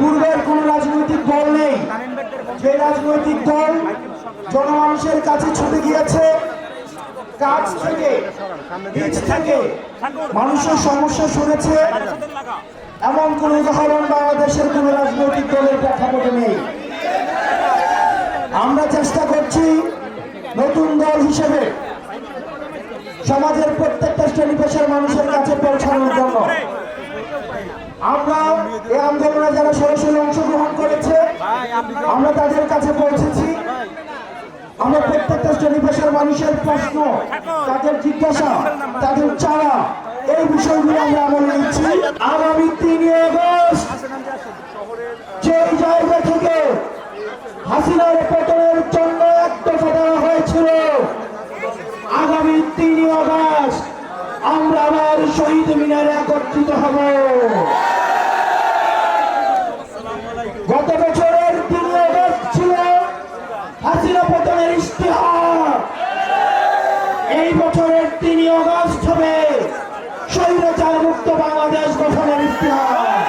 পূর্বের কোন রাজনৈতিক দল নেই। যে রাজনৈতিক দল জনমানুষের কাছে ছুটে গিয়েছে, কাজ থেকে, বীজ থেকে মানুষের সমস্যা শুনেছে, এমন কোন উদাহরণ বাংলাদেশের কোন রাজনৈতিক দলের প্রেক্ষাপটে নেই। আমরা চেষ্টা করছি নতুন দল হিসেবে সমাজের প্রত্যেকটা শ্রেণি পেশার মানুষের কাছে পৌঁছানোর। আমরা তাদের কাছে পৌঁছেছি। আমরা প্রত্যেকটা শ্রেণি পেশার মানুষের প্রশ্ন, তাদের জিজ্ঞাসা, তাদের চাওয়া, এই বিষয়গুলো আমরা আমলে নিচ্ছি। আগামী তিনই আগস্ট জায়গা থেকে হাসিনার পতনের জন্য দেওয়া হয়েছিল, আগামী তিনই আগস্ট আমরা আবার শহীদ মিনারে একত্রিত হব গত বছরের তিনই আগস্ট ছিল হাসিনা পতনের ইস্তিহার এই বছরের তিনই আগস্ট হবে স্বৈরাচার মুক্ত বাংলাদেশ গঠনের ইতিহাস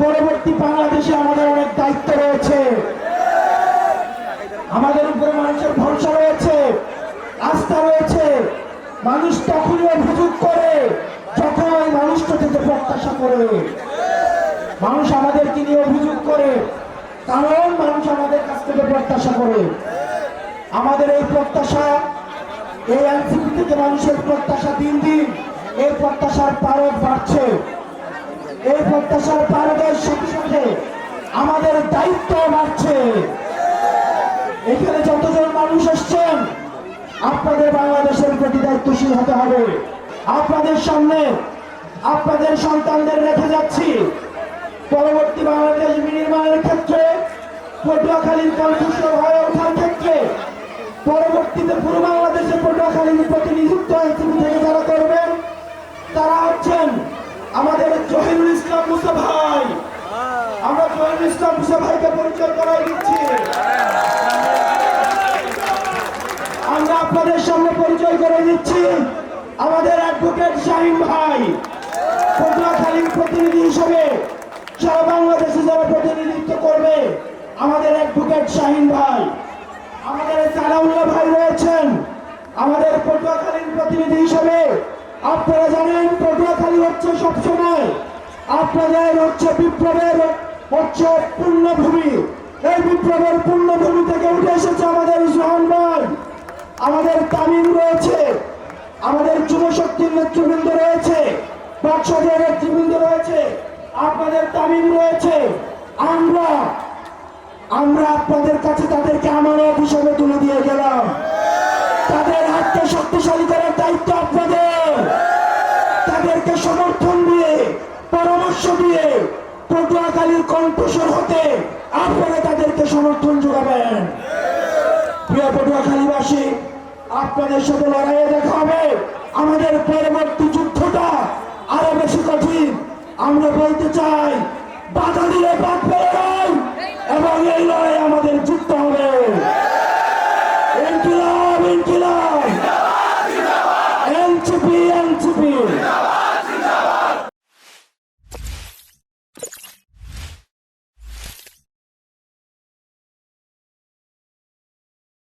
পরবর্তী বাংলাদেশে আমাদের অনেক দায়িত্ব রয়েছে। আমাদের উপরে মানুষের ভরসা রয়েছে, আস্থা রয়েছে। মানুষ তখনই অভিযোগ করে যখন ওই মানুষটা থেকে প্রত্যাশা করে। মানুষ আমাদেরকে নিয়ে অভিযোগ করে, কারণ থেকে প্রত্যাশা করে। আমাদের এই প্রত্যাশা, এই এনসিপি থেকে মানুষের প্রত্যাশা দিন দিন, এই প্রত্যাশার পারদ বাড়ছে। এই প্রত্যাশার পারদের সাথে সাথে আমাদের দায়িত্ব বাড়ছে। এখানে যতজন মানুষ এসছেন, আপনাদের বাংলাদেশের প্রতি দায়িত্বশীল হতে হবে। আপনাদের সামনে আপনাদের সন্তানদের রেখে যাচ্ছি। পরবর্তী বাংলাদেশ বিনির্মাণের ক্ষেত্রে পটুয়াখালীর কণ্ঠস্বর হয়ে ওঠার ক্ষেত্রে পরবর্তীতে পুরো বাংলাদেশে পটুয়াখালীর প্রতিনিধিত্ব এনসিপি থেকে যারা করবেন, তারা হচ্ছেন আমাদের জহিরুল ইসলাম মুসা ভাই। আমরা জহিরুল ইসলাম মুসা ভাইকে পরিচয় করাই দিচ্ছি। আমরা আপনাদের সামনে পরিচয় করে দিচ্ছি আমাদের অ্যাডভোকেট শাহিন ভাই। পটুয়াখালীর প্রতিনিধি হিসেবে সারা বাংলাদেশে যারা প্রতিনিধিত্ব করবে আমাদের অ্যাডভোকেট শাহিন ভাই, আমাদের সালাউল্লাহ ভাই রয়েছেন, আমাদের পটুয়াখালীর প্রতিনিধি হিসেবে। আপনারা জানেন, পটুয়াখালী হচ্ছে সবসময় আপনাদের হচ্ছে বিপ্লবের হচ্ছে পূর্ণভূমি। এই বিপ্লবের পূর্ণভূমি থেকে উঠে এসেছে আমাদের জোহান ভাই। আমাদের তামিম রয়েছে, আমাদের যুব শক্তির নেতৃবৃন্দ রয়েছে বাক্সদের নেতৃবৃন্দ রয়েছে, আপনাদের তামিম রয়েছে, আমরা আমরা আপনাদের কাছে তাদেরকে আমানত হিসেবে তুলে দিয়ে গেলাম। তাদের হাতকে শক্তিশালী করার দায়িত্ব আপনাদের। তাদেরকে সমর্থন দিয়ে, পরামর্শ দিয়ে পটুয়াখালীর কণ্ঠস্বর হতে আপনারা তাদেরকে সমর্থন যোগাবেন। প্রিয় পটুয়াখালীবাসী, আপনাদের সাথে লড়াইয়ে দেখা হবে। আমাদের পরবর্তী যুদ্ধটা আরও বেশি কঠিন। আমরা বলতে চাই, বাধা দিলে বাদ পেয়ে লড়াই আমাদের